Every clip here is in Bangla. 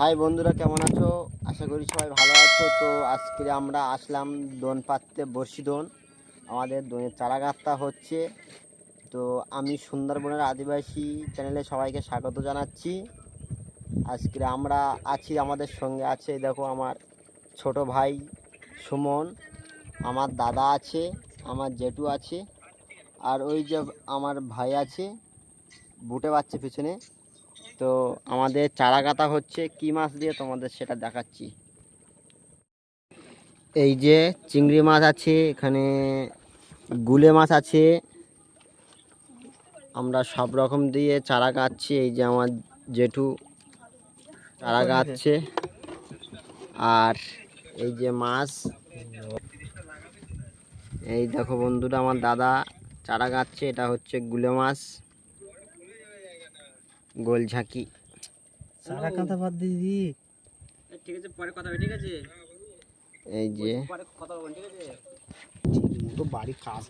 হাই বন্ধুরা, কেমন আছো? আশা করি সবাই ভালো আছো। তো আজকে আমরা আসলাম দোন পাততে বর্ষি দোন। আমাদের দোনের চারাগাছটা হচ্ছে। তো আমি সুন্দরবনের আদিবাসী চ্যানেলে সবাইকে স্বাগত জানাচ্ছি। আজকে আমরা আছি, আমাদের সঙ্গে আছে, দেখো আমার ছোট ভাই সুমন, আমার দাদা আছে, আমার জেঠু আছে, আর ওই যে আমার ভাই আছে, বুটে বাচ্চা পিছনে। তো আমাদের চারা গাঁথা হচ্ছে কি মাছ দিয়ে তোমাদের সেটা দেখাচ্ছি। এই যে চিংড়ি মাছ আছে এখানে গুলে মাছ আছে। আমরা সব রকম দিয়ে চারা গাচ্ছি এই যে আমার জেঠু চারা গাচ্ছে। আর এই যে মাছ এই দেখো বন্ধুরা আমার দাদা চারা গাচ্ছে এটা হচ্ছে গুলে মাছ। গোল ঝাঁকি। সারা কাঁথা বাদ দিয়ে দি ঠিক আছে পরে কথা হবে ঠিক আছে? এই যে। পরে কথা বলব ঠিক আছে? তো বাড়ি কাজ।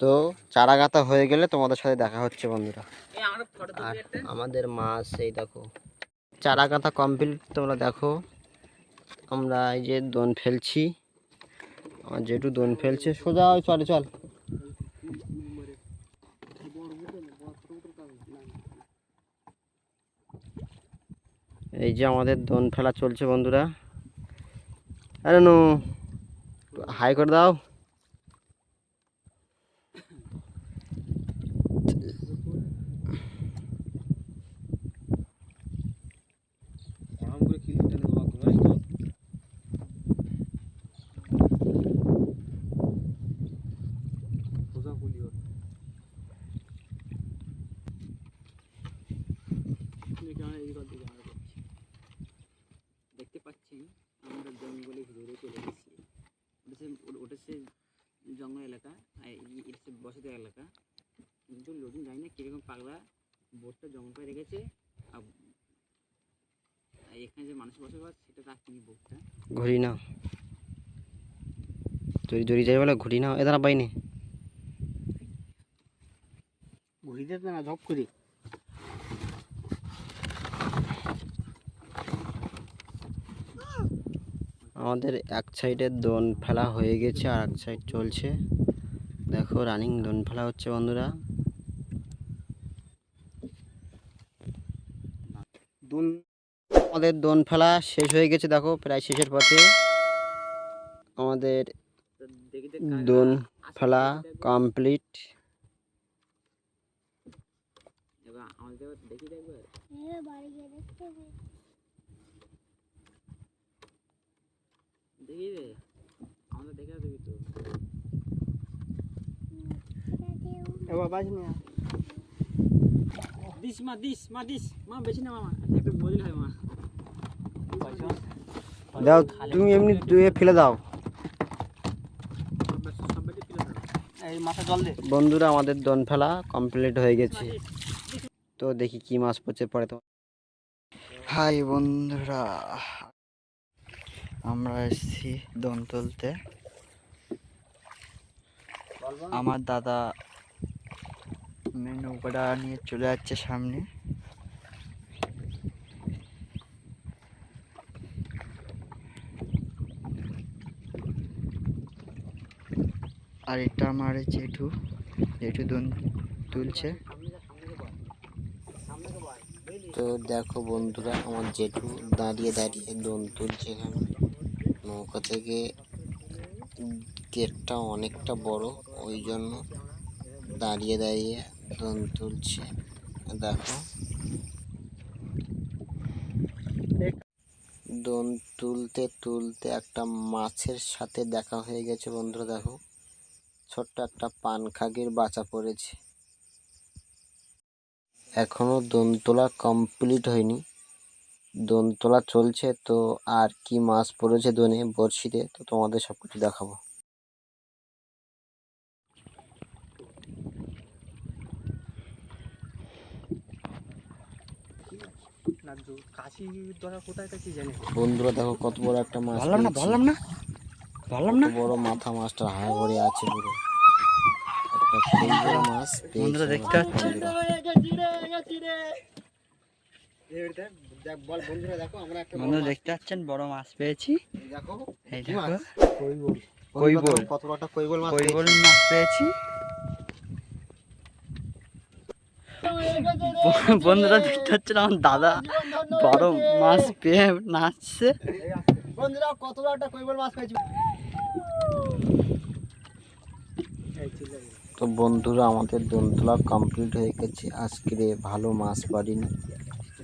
তো চারা গাঁথা হয়ে গেলে তোমাদের সাথে দেখা হচ্ছে বন্ধুরা। এই আমরা ফটো আর আমাদের মাছ এই দেখো। চারা গাঁথা কমপ্লিট তোমরা দেখো। আমরা এই যে দোন ফেলছি। আমার যেটু দোন ফেলছে। সোজা ওই চলে চল। এই যে আমাদের দোন ফেলা চলছে বন্ধুরা। আরে নো হাই করে দাও দেখতে পাচ্ছেন আমরা জঙ্গলে ঘুরে চলে এসেছি ওটা সে জঙ্গল এলাকা আর এটা সে বসতি এলাকা। কিন্তু লোকজন জানি না কীরকম পাগলা বোটটা জঙ্গল করে রেখেছে আর এখানে যে মানুষ বসবাস সেটা রাখিনি বোটটা? ঘুরি না জড়ি জড়ি যাই বলে ঘুরি না এদারা পাইনি ঘুরি দিতে না ঝপ করি। আমাদের এক সাইডে দোন ফেলা হয়ে গেছে আর এক সাইড চলছে। দেখো রানিং দোন ফেলা হচ্ছে বন্ধুরা। দুন আমাদের দোন ফেলা শেষ হয়ে গেছে দেখো প্রায় শেষের পথে। আমাদের দোন ফেলা দেখি দেখব। কমপ্লিট দেখি দেখি রে। আমাদের দেখে আসবি তো। এবার না দিস মা দিস মা দিস। মা বেশি না মামা একটু বদল হয় মা। দাও তুমি এমনি ফেলে দাও। বন্ধুরা আমাদের দোন ফেলা কমপ্লিট হয়ে গেছে। তো দেখি কি মাছ পড়ছে পরে তো হাই বন্ধুরা আমরা এসেছি দোন তুলতে। আমার দাদা নৌকাটা নিয়ে চলে যাচ্ছে সামনে। আর এটা আমার জেঠু। জেঠু দোন তুলছে। তো দেখো বন্ধুরা, আমার জেঠু দাঁড়িয়ে দাঁড়িয়ে দোন তুলছে এখানে। নৌকা থেকে গেটটা অনেকটা বড়, ওই জন্য দাঁড়িয়ে দাঁড়িয়ে দোন তুলছে। দেখো। দোন তুলতে তুলতে একটা মাছের সাথে দেখা হয়ে গেছে বন্ধুরা, দেখো। ছোট্ট একটা পানখাগির বাঁচা পড়েছে। এখনও দোন তোলা কমপ্লিট হয়নি। দোন তোলা চলছে তো আর কি মাছ পড়েছে দোনে বড়শিতে তো তোমাদের সব কিছু দেখাবো। না কাশি ধরা কোথায় কাছে জানি? বন্ধুরা দেখো কত বড় একটা মাছ ধরলাম না। ধরলাম না ধরলাম না। বড় মাথা মাছটা হায় ভরে আছে পুরো। একটা মাছ বন্ধুরা দেখতে পাচ্ছেন? বন্ধু দেখতে পাচ্ছেন বড় মাছ পেয়েছি। পেয়েছি। দেখো এই দেখো কৈবল। বন্ধুরা কত বড় কৈবল মাছ কৈবল মাছ পেয়েছি। বন্ধুরা দেখতে পাচ্ছেন আমার দাদা বড় মাছ পেয়ে নাচছে। বন্ধুরা কত একটা কৈবল মাছ পেয়েছি? তো বন্ধুরা আমাদের দোনতলা কমপ্লিট হয়ে গেছে। আজকে ভালো মাছ পারিনি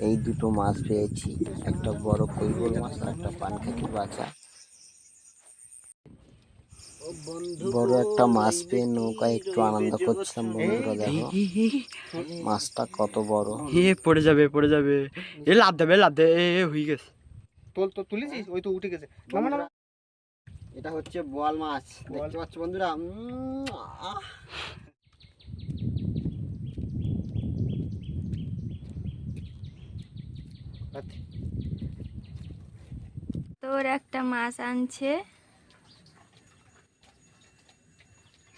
এই দুটো মাছ পেয়েছি। একটা বড় কৈবল মাছ আর একটা পানখাকি বাচ্চা বড় একটা মাছ পেয়ে নৌকায় একটু আনন্দ করছিলাম বন্ধুরা দেখো। মাছটা কত বড়। এ পড়ে যাবে পড়ে যাবে। এ লাভ দেবে লাভ দেবে এ হয়ে গেছে। তোল তো তুলেছিস? ওই তো উঠে গেছে। নামা নামা। এটা হচ্ছে বোয়াল মাছ। দেখতে পাচ্ছ বন্ধুরা? আহ। তোর একটা মাছ আনছে।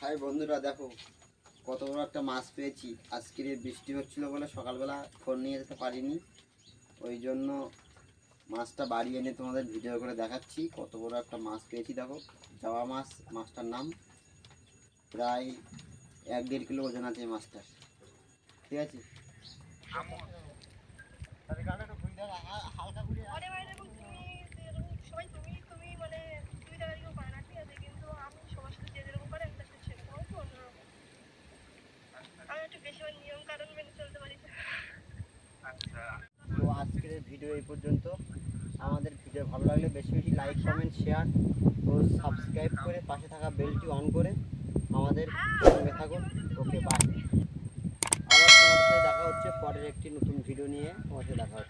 হাই বন্ধুরা দেখো কত বড় একটা মাছ পেয়েছি। আজকের বৃষ্টি হচ্ছিল বলে সকালবেলা ফোন নিয়ে যেতে পারিনি। ওই জন্য মাছটা বাড়ি এনে তোমাদের ভিডিও করে দেখাচ্ছি। কত বড় একটা মাছ পেয়েছি দেখো জাওয়া মাছ মাছটার নাম। প্রায় এক দেড় কিলো ওজন আছে মাছটার। ঠিক আছে হালকা করে তো আজকের ভিডিও এই পর্যন্ত। আমাদের ভিডিও ভালো লাগলে বেশি বেশি লাইক কমেন্ট শেয়ার ও সাবস্ক্রাইব করে পাশে থাকা বেলটি অন করে আমাদের সঙ্গে থাকুন। ওকে বাই আবার তোমাদের সাথে দেখা হচ্ছে পরের একটি নতুন ভিডিও নিয়ে। তোমার সাথে দেখা হচ্ছে।